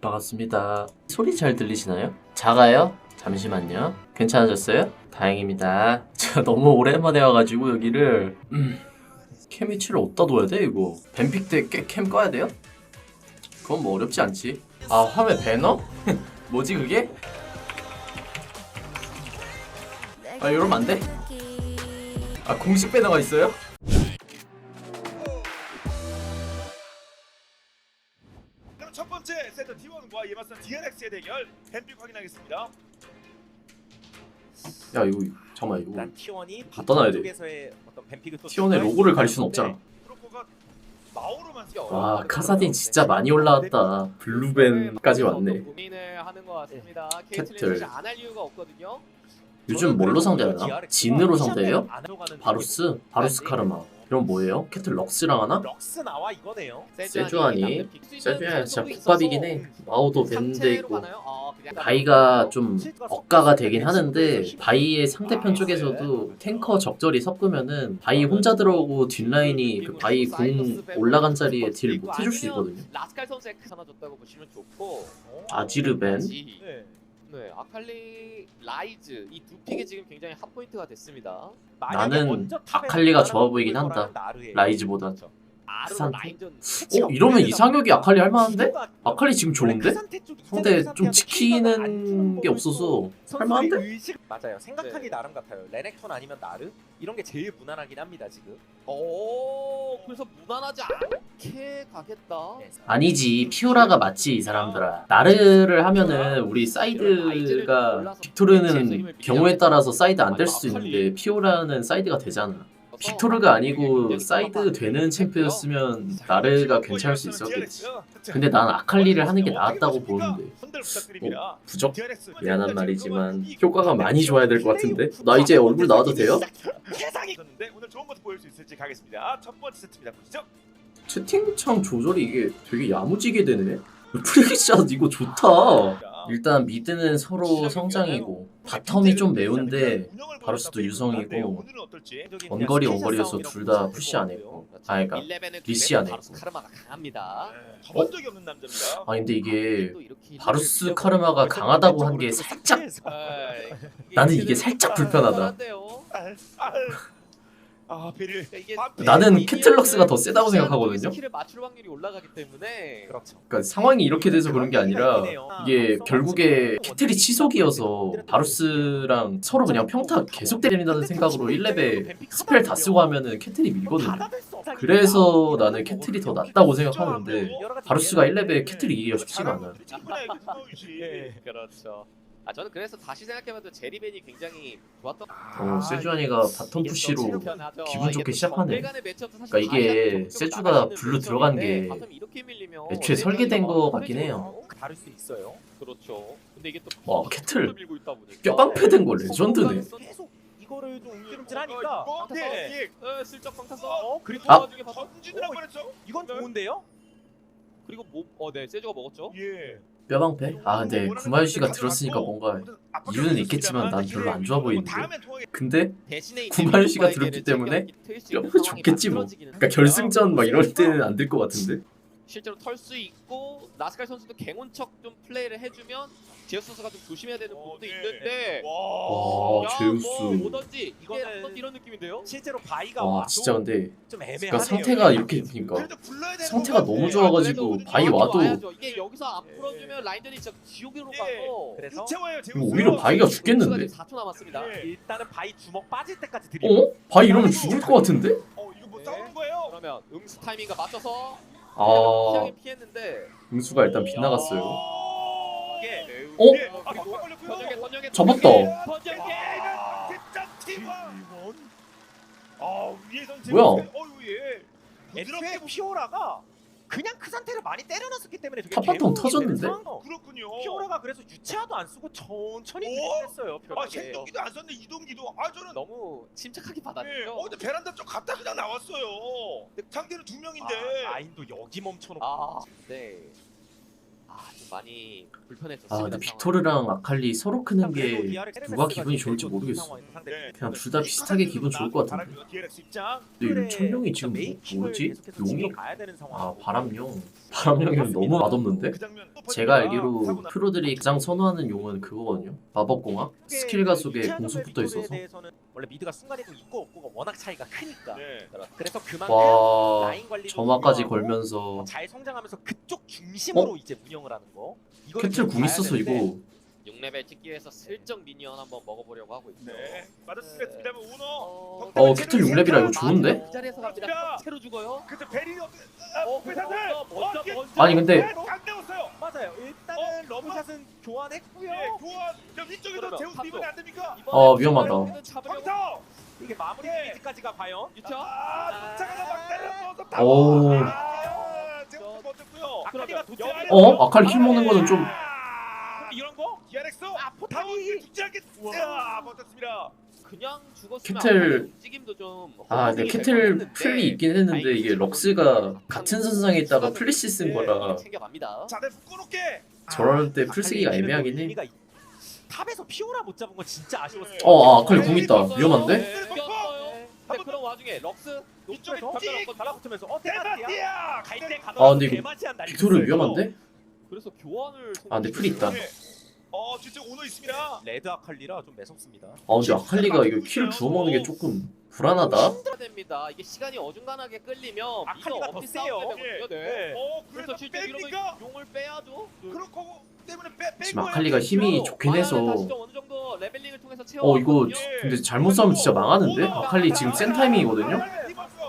반갑습니다. 소리 잘 들리시나요? 작아요? 잠시만요. 괜찮아졌어요? 다행입니다. 제가 너무 오랜만에 와가지고 여기를 음, 캠 위치를 어디다 둬야 돼 이거? 뱀픽 때꽤캠 꺼야 돼요? 그건 뭐 어렵지 않지. 아 화면 배너? 뭐지 그게? 아 이러면 안 돼? 아 공식 배너가 있어요? 첫 번째 세트 T1과 이에 맞선 DRX의 대결 뱀픽 확인하겠습니다. 야 이거 잠깐만 이거 일단 T1이 갖다 놔야 돼. 쪽에서의 어떤 뱀픽을 또 T1의 로고를 가릴 순 없잖아. 프로코가 마오로만 쓰와 카사딘 진짜 많이 올라왔다. 블루벤까지 왔네. 고민을 하는 것 같습니다. 캐틀. 케이틀린 안할 이유가 없거든요. 요즘 뭘로 상대하나? 진으로 상대해요? 안 들어가는 바루스? 바루스 카르마. 이런 뭐예요? 캐틀 럭스랑 하나? 럭스 나와 이거네요. 세주안이 세주안이 진짜 국밥이긴 해. 마오도 밴드 있고 어, 바이가 좀 억가가 되긴 하는데 바이의 상대편 쪽에서도 탱커 적절히 섞으면은 바이 혼자 들어오고 뒷라인이 그 바이 공 올라간 자리에 딜 못 해줄 수 있거든요. 좋고 아지르벤 아지. 네. 네, 아칼리 라이즈 이 두 픽이 지금 굉장히 핫 포인트가 됐습니다. 나는 아칼리가 좋아 보이긴 한다. 라이즈보단. 아르 어 이러면 이상혁이 아칼리 할만한데? 아칼리 지금 좋은데? 상대 좀 지키는 게 없어서 할만한데? 맞아요. 생각하기 네. 나름 같아요. 레넥톤 아니면 나르 이런 게 제일 무난하긴 합니다 지금. 오, 그래서 무난하지 않게 가겠다. 네. 아니지 피오라가 맞지 이 사람들아 나르를 하면은 우리 사이드가 빅토르는 경우에 따라서 사이드 안 될 수도 있는데 피오라는 사이드가 되잖아 빅토르가 아니고 사이드 되는 챔프였으면 나르가 괜찮을 수 있었겠지 근데 난 아칼리를 하는 게 나았다고 보는데. 어, 부적? 미안한 말이지만 효과가 많이 좋아야 될 것 같은데 나 이제 얼굴 나와도 돼요? 채팅창 조절이 이게 되게 야무지게 되네 프리기샷 이거 좋다 일단 미드는 서로 성장이고 바텀이 좀 매운데 바루스도 유성이고 원거리 원거리여서 둘 다 푸시 안 했고. 아 그러니까 리시 안 했고. 남자입니다. 아 근데 이게 또 이렇게 바루스 카르마가 강하다고 한 게 살짝 에이, 나는 이게 살짝 불편하다. 불편한데요. 아, 아, 아 베릴. 이게 나는 캐틀럭스가 더 세다고 생각하거든요. 스킬을 맞출 확률이 올라가기 때문에. 그렇죠. 그러니까 상황이 이렇게 돼서 그런 게 아니라 이게 결국에 캐틀이 치속이어서 바루스랑 서로 그냥 평타 계속 때린다는 생각으로 1렙에 스펠 다 쓰고 하면은 캐틀이 밀거든요. 그래서 나는 캐틀이 더 낫다고 생각하는데 바루스가 1렙에 캐틀이 이기기가 쉽지가 않아 예, 그렇죠. 아 저는 그래서 다시 생각해봐도 제리벤이 굉장히 좋았던. 어, 세주안이가 바텀 푸시로. 기분 좋게 또 시작하네. 그러니까 이게 세주가 블루 들어간 게 이렇게 밀리면 애초에 설계된 거 같긴 해요. 다를 수 있어요. 그렇죠. 근데 이게 또 와, 캐틀. 뼈방패 된거 레전드네 계속 이거를 좀 움찔움찔하니까 어, 네. 어, 슬쩍 방탄 써. 어 그리고 아. 한 뻔했죠. 이건 좋은데요? 그리고 뭐 어 네 세주가 먹었죠. 예. 뼈방패? 아 근데 구마유 씨가 들었으니까 뭔가 이유는 있겠지만 난 별로 안 좋아 보이는데. 근데 구마유 씨가 들었기 때문에 뼈방패 좋겠지 뭐. 그러니까 결승전 막 이럴 때는 안 될 것 같은데 실제로 털 수 있고 나스칼 선수도 갱온척 좀 플레이를 해주면 제우스 선수가 좀 조심해야 되는 어, 부분도 네. 있는데 와 야, 제우스 뭐 오던지 이거는 이런 느낌인데요? 실제로 바이가 와 와도 진짜 근데 좀 애매하네요. 그러니까 상태가 이렇게 되니까 상태가 너무 네. 좋아가지고 바이 와도 와야죠. 이게 여기서 안 풀어주면 라인전이 진짜 지옥으로 예. 가서 그래서 채워요. 이거 오히려 바이가 죽겠는데? 4초 남았습니다. 네. 일단은 바이 주먹 빠질 때까지 드리고 어? 바이 이러면 죽을 것 같은데? 어 이거 뭐 네. 싸우는 거예요? 그러면 응수 타이밍과 맞춰서 아 피하긴 피했는데 응수가 일단 빗나갔어요 이게 어? 번역에 번역에 접었다. 뭐야? 예. 애초에 피오라가 그냥 그 상태를 많이 때려놨었기 때문에 되게 탑바텀 터졌는데? 상황. 그렇군요. 피오라가 그래서 유치화도 안 쓰고 천천히 오? 했어요. 아. 생동기도 안 썼네 이동기도. 아 저는 너무 침착하게 예. 받았죠. 어 근데 베란다 쪽 갔다 그냥 나왔어요. 상대는 두 명인데. 아, 라인도 여기 멈춰놓고 아, 네. 아, 좀 많이 불편해졌습니다. 아 근데 빅토르랑 아칼리 서로 크는 게 누가 가 기분이 좋을지 모르겠어 상대 네. 그냥 둘 다 비슷하게 기분 좋을 것 같은데. 근데 이 천룡이 지금 메이킹을 뭐지? 용이? 아 바람용 바람용이면 너무 맛없는데? 그 제가 알기로 프로들이 가장 선호하는 용은 그거거든요. 마법공학 스킬 가속에 공속 붙어 있어서. 원래 미드가 순간이동 있고 없고가 워낙 차이가 크니까. 네. 그래서 그만큼 와 라인 관리도 점화까지 걸면서 잘 성장하면서 그쪽 중심으로 이제 운영을 하는 거. 이거를 캐틀 좀 궁 봐야 있어서 되는데 이거 6레벨 찍기 위해서 슬쩍 미니언 한번 먹어보려고 하고 있죠. 네. 맞았습니다. 오너. 어, 어 캐틀 6렙이라 이거 좋은데? 이 자리에서 갑니다. 채로 죽어요. 그때 베리 어, 아, 어, 회사들. 먼저, 먼저, 먼저. 아니 근데 안 되었어요. 맞아요. 일단은 러브샷은 교환했고요. 네, 교환. 저 그러면 제우스 이번에 안 됩니까? 어, 위험하다. 잡으려고 이게 마무리 네. 페이지까지가 과연 유쳐. 아, 쫓아가서 막 때려서 오. 아, 제우스 먼저고요. 아칼리가 도착. 어? 아칼리 킬 먹는 거는 좀? 아. 다운이 죽지 아, 버텼습니다. 그냥 죽었으면 캐틀- 아무래도 움직임도 좀 아 근데 허무하게 캐틀 풀이 있긴 했는데 이게 럭스가 같은 선상에 있다가 플래시 쓴 거라 챙겨갑니다. 자, 내 묶어놓게. 저럴 때 풀 쓰기가 애매하긴 해. 탑에서 피오라 못 잡은 건 진짜 아쉬웠어요. 어, 아, 아칼리 궁 있다. 위험한데? 네. 근데 그런 와중에 럭스 이쪽에 벽 찍! 달라붙으면서 어. 대마티야. 갈때 아, 가서 근데 이거 빅토르. 위험한데? 그래서 교환을 아, 근데 풀이 있다. 네. 어, 진짜 오너 있습니다. 레드 아칼리라 좀 매섭습니다. 아 근데 아칼리가 이거 킬을 주워 먹는 게 조금 불안하다. 됩니다. 이게 시간이 어중간하게 끌리면 아칼리가 더 세요. 싸워야 되거든요. 네. 어, 그래서 그래서 실제? 이러면 용을 빼야죠. 그렇고 때문에 빼 빼. 지금 아칼리가 힘이 좋긴 해서 다시 좀 어느 정도 레벨링을 통해서 어 이거 채워왔거든요. 근데 잘못 싸우면 진짜 망하는데? 아칼리 지금 센 타이밍이거든요?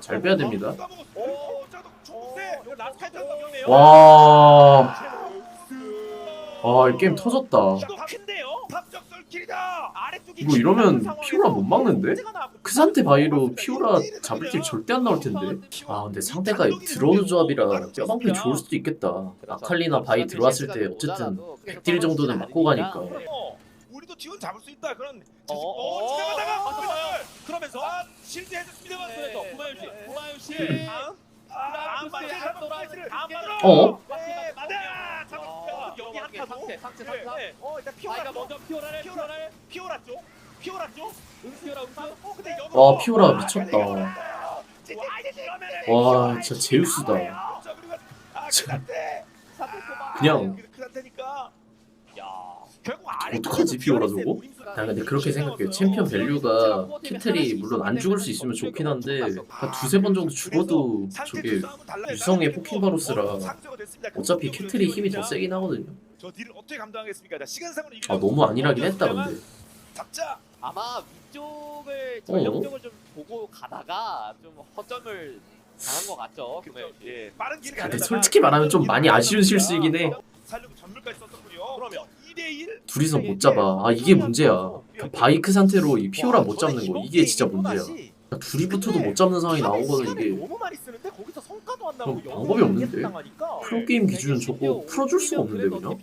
잘 빼야 됩니다. 이거 라스칼 위험해요. 와... 아, 이 게임 터졌다. 이거 이러면 피오라 못 막는데? 크산테 바이로 피오라 잡을 길 절대 안 나올 텐데. 아 근데 상대가 들어오는 조합이라 뼈방패 좋을 수도 있겠다. 아칼리나 바이 들어왔을 때 어쨌든 100딜 정도는 맞고 가니까. 어, 우리도 지원 잡을 수 있다. 그런 어, 어, 어, 지나가다가. 그러면서 아, 실드 해줬습니다만 네. 그래서 구마유 씨, 네. 구마유 씨. 네. 아. 어? 네. 어? 상태, 상태, 네, 상태. 네. 어 일단 아이가 피오라 먼저 피오라를 피오라. 피오라를 피오라 쪽 피오라 쪽 응피오라 응피오라. 어 근데 여기 와 피오라 미쳤다. 와, 와 진짜 제우스다. 아, 그냥 어떡하지, 피오라 저거? 나 근데 그렇게 생각해. 챔피언 밸류가 캐틀이 물론 안 죽을 수 있으면 좋긴 한데 한 두세 번 정도 죽어도 저게 유성의 포킹바루스라 어차피 캐틀이 힘이 더 세긴 하거든요. 저 딜을 어떻게 감당하겠습니까? 자, 시간상으로 아 너무 안일하긴 했다 근데. 잡자. 아마 위쪽을 어? 전력적을 좀 보고 가다가 좀 허점을 당한 것 같죠. 구마유 씨. 예, 빠른 길을 근데 가다가 솔직히 말하면 좀 많이 아쉬운 실수이긴 해. 살려고 전멸까지 썼었군요. 그러면 2대 1. 둘이서 못 잡아. 아 이게 문제야. 그 바이크 상태로 이 피오라 못 잡는 거 이게 진짜 문제야. 둘이 붙어도 못 잡는 상황이 나오거든 이게. 너무 많이 쓰는데 거기서 성과도 안 나고 그럼 방법이 없는데. 프로게임 기준은 저거 풀어줄 수가 없는데 그냥.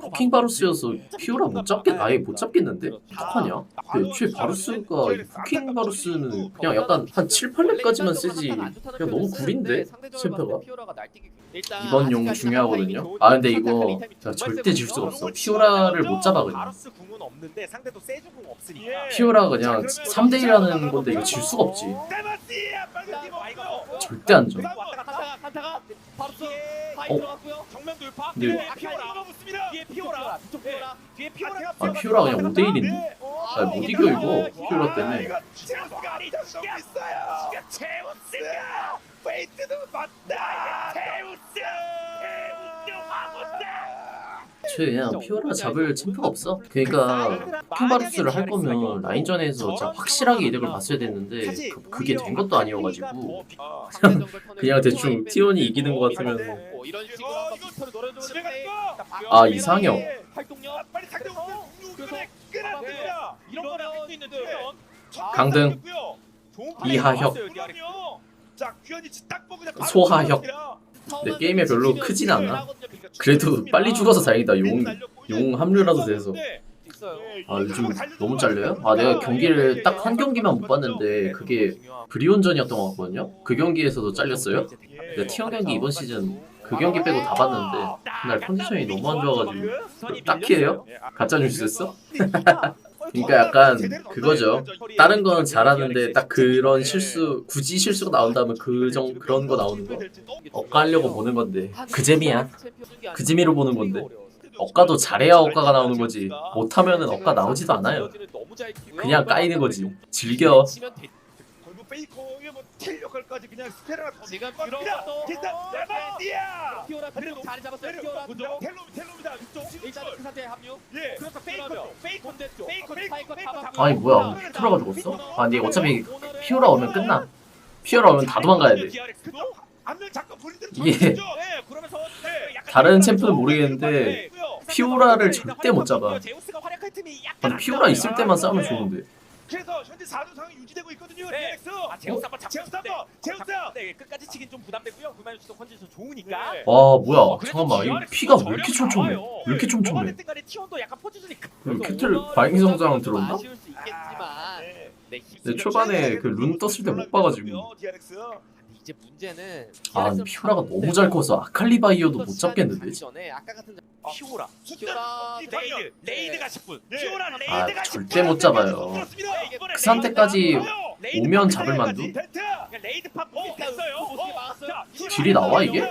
포킹 바루스여서 피오라 못 잡겠 아예 못 잡겠는데? 어떡하냐? 근데 애초에 바루스가 이 포킹 바루스는 그냥 약간 한 7, 8렙까지만 쓰지 그냥 너무 구린데? 챔프가? 이번 용 중요하거든요. 아 근데 이거 자, 절대 질 수가 없어. 피오라를 못 잡아 그냥 예. 피오라 그냥 3대 1 하는 건데 이거 질 수가 없지. 없고요. 절대 안 져. 어? 돌파. 근데-. 뒤에 피오라. 아 피오라 그냥 5대 1인데? 네. 아, 못 이겨 이거. 피오라 때문에 페이트도 맞다. 애초에 그냥 피오라 잡을 챔프가 없어? 그러니까 포킹 바루스를 할 거면 라인전에서 진짜 확실하게 이득을 봤어야 됐는데 그, 그게 된 것도 아니어가지고. 그냥 대충 T1이 이기는 것 같으면 이런 식으로 한번 빅터를 집에 노려주는데 갈까? 아 이상형. 거를 할수 있는데 강등. 이하혁. 들어갑니다. 근데 게임에 별로 크진 않아. 그래도 빨리 죽어서 다행이다 용, 용 합류라도 돼서. 아 요즘 너무 잘려요? 아 내가 경기를 딱 한 경기만 못 봤는데 그게 브리온전이었던 것 같거든요? 그 경기에서도 잘렸어요? 내가 T1 경기 이번 시즌 그 경기 빼고 다 봤는데 그날 컨디션이 너무 안 좋아가지고 딱히 해요? 가짜 뉴스였어? 그러니까 약간 그거죠. 다른 거는 잘하는데 딱 그런 실수 굳이 실수가 나온다면 그정 그런 거 나오는 거. 억까하려고 보는 건데. 그 재미야. 그 재미로 보는 건데. 억까도 잘해야 억까가 나오는 거지. 못하면은 억까 나오지도 않아요. 그냥 까이는 거지. 즐겨 페이커의 뭐텔 역할까지 그냥 스테라가 더 지금 일단 어, 레반디아 피오라 그래도 자리 잡았어요. 피오라 그죠? 텔로 텔로입니다. 이쪽 일단 그 상태에 합류. 예. 그래서 페이커 페이커. 페이커 파이커 페이커 잡았고. 아니 뭐야 피오라가 죽었어? 아 근데 어차피 피오라 오면 끝나 피오라 오면 다 도망가야 돼 그죠? 안면 잠깐 본인들 이게 던지죠? 네, 그러면서 네. 약간 다른 챔프는 모르겠는데 피오라를 절대 못 잡아 제우스가 활약할 틈이 약간 아니 안 피오라. 있을 때만 싸우면 좋은데 그래서 현재 4주 상황이 유지되고 있거든요. 네. DX. 아 제우스 한번 잡고 제우스. 한번. 제우스. 네, 끝까지 치긴 좀 부담되고요. 그만 주도 컨디션 좋으니까. 네. 와 뭐야 어, 잠깐만 이 피가 왜 이렇게 촘촘해. 왜 이렇게 뭐가 촘촘해 티원도 약간 포지션이 캡틀 바이킹 성장 들어온다? 아쉬울 수 있겠지만 네. 네, 네, 초반에 그 룬 떴을 때 못 봐가지고. DRX. 이제 문제는 아 피오라가 너무 잘 커서 아칼리 바이어도 못 잡겠는데? 전에 아까 같은 피오라. 피오라 레이드, 레이드가 10분. 네. 피오라 아 레이드가 절대 못 잡아요. 그 상태까지 오면 잡을 만두? 팝 어, 딜이 나와, 이게?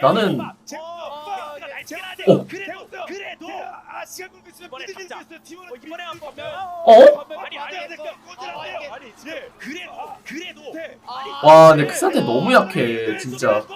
나는. 어, 어. 아 시간 끌고 있으면 이번에 잡자. 팀원은 어, 이번에 한 번 어? 아니 아니 아니 꽂으라고요. 아니 예. 그래도 그래도 네. 와 근데 그 상태 너무 약해 진짜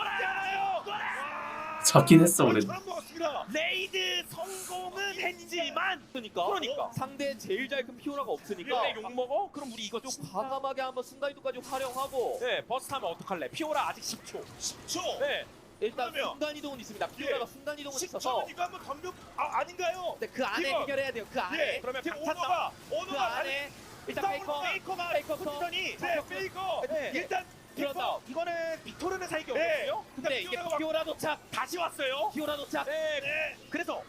잡긴 했어 그래도 처럼 먹었습니다. 레이드 성공은 했지만 그러니까 그러니까. 상대 제일 잘 큰 피오라가 없으니까 욕 먹어? 그럼 우리 이거 좀 좀 과감하게 한번 순간이동까지 활용하고 네 버스 타면 어떡할래? 피오라 아직 10초. 10초. 네. 일단 그러면- 순간 이동은 있습니다. 피오라가 순간 이동은 있어서 10초면 이거 한번 덤벼 아 아닌가요? 근데 그 안에 이거- 해결해야 돼요. 그 안에 예. 그러면 지금 강타 오너가 그 오너가 안에 일단 페이커 페이커가 페이커부터 포지션이 네 페이커 네. 일단 들어간다. 이거는 빅토르는 살기 네. 어렵거든요. 근데 이게 피오라 도착, 다시 왔어요. 피오라 도착. 네. 네. 그래서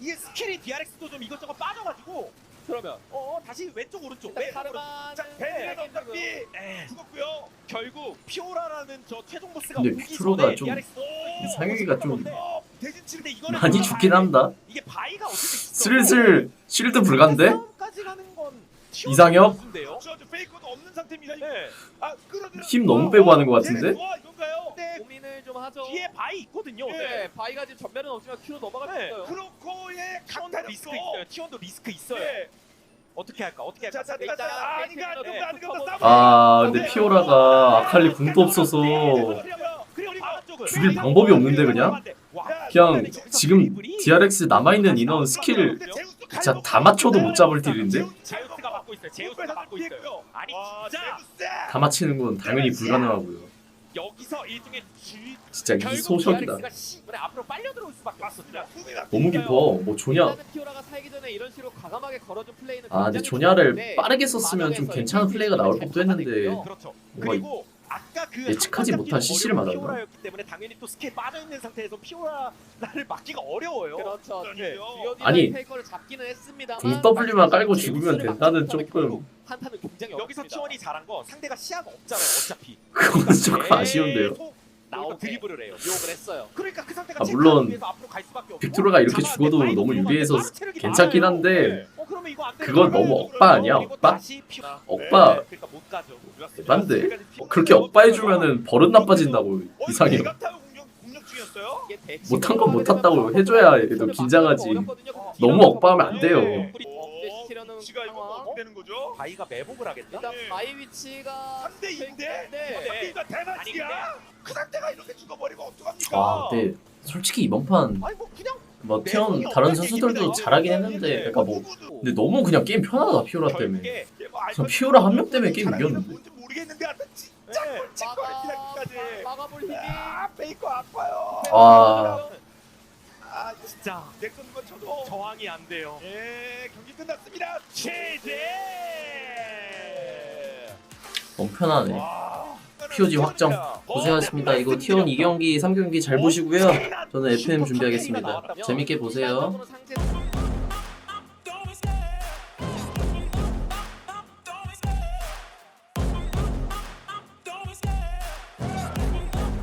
이게 스킬이 DRX도 좀 이것저것 빠져가지고 그러면 어 다시 왼쪽 오른쪽 일단 왼쪽 오른쪽. 카르마는 자 벤트가 어차피 에, 죽었고요. 결국 피오라라는 저 최종 보스가 근데 오기 전에 좀 DRX 상혁이가 좀어 대신 치는데 이거는 많이 죽긴 한다 이게 바이가 어쨌든 있어. 슬슬 실드 불간데? 싸움까지 가는 건 티오라 이상혁? 선수인데요. 저 페이커도 없는 상태입니다. 네. 아. 힘 너무 빼고 하는 것 같은데? 좀 하죠. 뒤에 바이 있거든요. 예. 네, 바이가 지금 전면은 없지만 큐로 넘어갈 수 네, 있어요. 크로코의 강타력 리스크 있어요. 티원도 리스크 있어요. 네. 어떻게 할까? 어떻게 할까? 자자자 일단 아 아닌가 네. 아닌가 아닌가 싸움. 아 근데 피오라가 아칼리 궁도 없어서 쪽은 죽일 방법이 없는데, 그냥? 그냥 지금 DRX 남아있는 인원 스킬 진짜 다 맞춰도 못 잡을 딜인데? 제우스가 막고 있어요. 제우스가 막고 있어요. 아니 진짜 다 맞히는 건 당연히 불가능하고요 여기서 일종의 주 진짜 이 이번에 앞으로 빨려 들어올 수밖에 없습니다. 너무 깊어 뭐 조냐 아 근데 조냐를 빠르게 썼으면 좀 괜찮은 플레이가 나올 법도 했는데 그렇죠. 아까 그 예측하지 못한 잡기는 CC 를 어려운 맞았나? 때문에 당연히 또 스킬 빠져 있는 상태에서 피오라를 막기가 어려워요. 그렇죠. 네. 아니, 페이커를 잡기는 했습니다만 궁 W만 깔고 죽으면 된다는 조금 한타는 굉장히 여기서 어렵습니다. 티원이 잘한 건 상대가 시야가 없잖아요. 어차피 그건 조금 아쉬운데요 계속 나오 드리블을 해요. 유혹을 했어요. 그러니까 그 상태가 아, 체크하기 물론 위해서 앞으로 갈 수밖에 없고 빅토르가 이렇게 잡아야 죽어도 너무 들어가는데 유리해서 체력이 괜찮긴 많아요. 한데 어 그러면 이거 안 되는 그건 거예요. 너무 억바 아니야 그리고 억바? 다시 피- 억바 네, 그러니까 못 가죠. 맞는데 그렇게 억바해주면은 버릇 나빠진다고 이상해요 못한 건 못했다고 해줘야 얘도 긴장하지. 너무 억바하면 안 돼요 업데이트시려는 지가 이거 상황. 어떻게 되는 거죠? 바이가 매복을 하겠다. 일단 네. 바이 위치가 3대 2인데 네. 이거 대만이야. 그 상태가 이렇게 죽어버리면 어떡합니까? 아 근데 솔직히 이번 판 아니 뭐 그냥 뭐 태연 다른 선수들도 잘하긴 했는데 그러니까 뭐 근데 너무 그냥 게임 편하다 피오라 때문에 저 피오라 한 명 때문에 게임 이겼는데 뭔지 모르겠는데 하여튼 진짜 네. 꼴찌거리다 끝까지. 막아볼 힘이 아 페이커 아파요. 아아 진짜 넥슨 건 저도 저항이 안 돼요. 예 경기 끝났습니다. 최대. 너무 편하네 와. POG 확정. 고생하셨습니다 이거 T1 2경기 3경기 잘 보시고요 저는 FM 준비하겠습니다 재밌게 보세요 상태